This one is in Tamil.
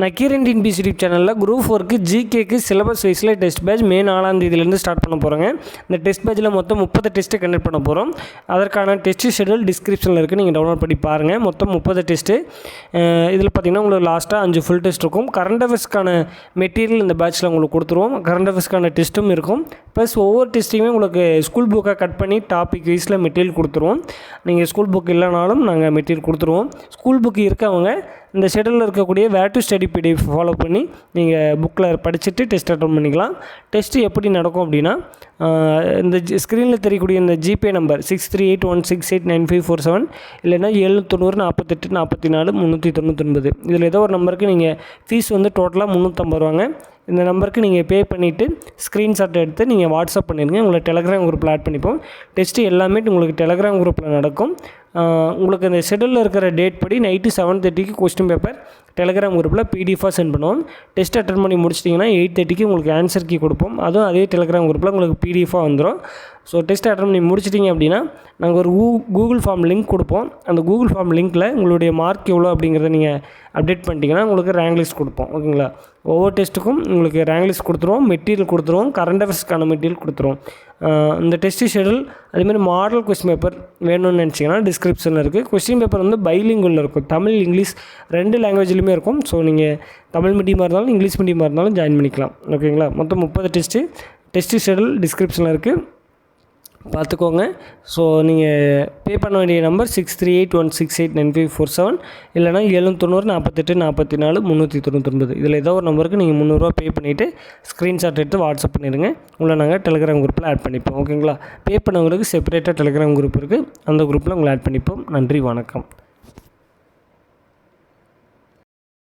நக்கீரன் டின்பிஸ் யூடியூப் சேனலில் குரூப் ஒர்க்கு ஜிகேக்கு சிலபஸ் வைஸில் டெஸ்ட் பேட்ச் மே நாலாம் தேதியிலேருந்து ஸ்டார்ட் பண்ண போகிறோங்க இந்த டெஸ்ட் பேட்சில் மொத்தம் முப்பது டெஸ்ட்டு கண்டக்ட் பண்ண போகிறோம் அதற்கான டெஸ்ட் ஷெடியூல் டிஸ்கிரிப்ஷனில் இருக்குது நீங்கள் டவுன்லோட் பண்ணி பாருங்கள் மொத்தம் முப்பது டெஸ்ட்டு இதில் பார்த்தீங்கன்னா உங்களுக்கு லாஸ்ட்டாக அஞ்சு ஃபுல் டெஸ்ட் இருக்கும். கரண்ட் அஃபேர்ஸ்க்கான மெட்டீரியல் இந்த பேட்சில் உங்களுக்கு கொடுத்துருவோம். கரண்ட் அஃபேர்ஸ்க்கான டெஸ்ட்டும் இருக்கும். ப்ளஸ் ஒவ்வொரு டெஸ்ட்டையுமே உங்களுக்கு ஸ்கூல் புக்கை கட் பண்ணி டாபிக் வைஸில் மெட்டீரியல் கொடுத்துருவோம். நீங்கள் ஸ்கூல் புக் இல்லைனாலும் நாங்கள் மெட்டீரியல் கொடுத்துருவோம். ஸ்கூல் புக் இருக்கவங்க இந்த ஷெடியூலில் இருக்கக்கூடிய where to study PDF follow பண்ணி நீங்கள் புக்கில் படிச்சுட்டு டெஸ்ட் அட்டன் பண்ணிக்கலாம். டெஸ்ட்டு எப்படி நடக்கும் அப்படின்னா இந்த ஸ்க்ரீனில் தெரியக்கூடிய இந்த GPay number six three eight one six eight nine five four seven இல்லைன்னா எழுநூத்தொண்ணூறு தொண்ணூறு நாற்பத்தெட்டு நாற்பத்தி நாலு முந்நூற்றி தொண்ணூத்தொன்பது. இதில் ஏதோ ஒரு நம்பருக்கு நீங்கள் ஃபீஸ் வந்து டோட்டலாக முந்நூற்றம்பது ரூபாங்க. இந்த நம்பருக்கு நீங்கள் பே பண்ணிவிட்டு ஸ்க்ரீன்ஷாட் எடுத்து நீங்கள் வாட்ஸ்அப் பண்ணிடுங்க உங்களை டெலகிராம் குரூப்பில் ஆட் பண்ணிப்போம். டெஸ்ட்டு எல்லாமே உங்களுக்கு டெலகிராம் குரூப்பில் நடக்கும். உங்களுக்கு அந்த ஷெடியூலில் இருக்கிற டேட் படி நைட்டு செவன் தேர்ட்டிக்கு கொஸ்டின் பேப்பர் டெலிகிராம் குரூப்பில் பிடிஎஃபாக சென்ட் பண்ணுவோம். டெஸ்ட் அட்டன் பண்ணி முடிச்சிட்டிங்கன்னா எயிட் தேர்ட்டிக்கு உங்களுக்கு ஆன்சர் கீ கொடுப்போம். அதுவும் அதே டெலிகிராம் குரூப்பில் உங்களுக்கு பிடிஎஃபாக வந்துடும் ஸோ டெஸ்ட் அட்டன் பண்ணி முடிச்சிட்டிங்க அப்படின்னா நாங்கள் ஒரு கூ கூகுள் ஃபார்ம் லிங்க் கொடுப்போம். அந்த கூகுள் ஃபார்ம் லிங்க்கில் உங்களுடைய மார்க் எவ்வளோ அப்படிங்கிறத நீங்கள் அப்டேட் பண்ணிட்டீங்கன்னா உங்களுக்கு ரேங்க் லிஸ்ட் கொடுப்போம். ஓகேங்களா? ஒவ்வொரு டெஸ்ட்டுக்கும் உங்களுக்கு ரேங்க் லிஸ்ட் கொடுத்துருவோம். மெட்டீரியல் கொடுத்துருவோம். கரண்ட் அஃபேர்ஸ்க்கான மெட்டீரியல் கொடுத்துருவோம். இந்த டெஸ்ட் ஷெடியூல் அதேமாதிரி மாடல் கொஸ்டின் பேப்பர் வேணும்னு நினச்சிங்கன்னா டிஸ்கிரிப்ஷனில் இருக்குது கொஸ்டின் பேப்பர் வந்து பைலிங்குள்ள இருக்கும். தமிழ் இங்கிலீஷ் ரெண்டு ரெண்டுலேயுமே இருக்கும். ஸோ நீங்கள் தமிழ் மீடியமாக இருந்தாலும் இங்கிலீஷ் மீடியமாக இருந்தாலும் ஜாயின் பண்ணிக்கலாம். ஓகேங்களா? மொத்தம் முப்பது டெஸ்ட்டு டெஸ்ட் ஷெடியூல் டிஸ்கிரிப்ஷனில் இருக்குது பார்த்துக்கோங்க ஸோ நீங்கள் பே பண்ண வேண்டிய number six three eight one six eight nine five four seven இல்லைனா எழுநூத்தொண்ணூறு நாற்பத்தெட்டு நாற்பத்தி நாலு முந்நூற்றி தொண்ணூத்தொன்பது. இதில் ஏதோ ஒரு நம்பருக்கு நீங்கள் முந்நூறுரூவா பே பண்ணிவிட்டு ஸ்க்ரீன்ஷாட் எடுத்து வாட்ஸ்அப் பண்ணிடுங்க. உங்களை நாங்கள் டெலிகிராம் குரூப்பில் ஆட் பண்ணிப்போம். ஓகேங்களா? பே பண்ணவங்களுக்கு செப்பரேட்டாக டெலிகிராம் குரூப் இருக்குது அந்த குரூப்பில் உங்களை ஆட் பண்ணிப்போம். நன்றி வணக்கம்.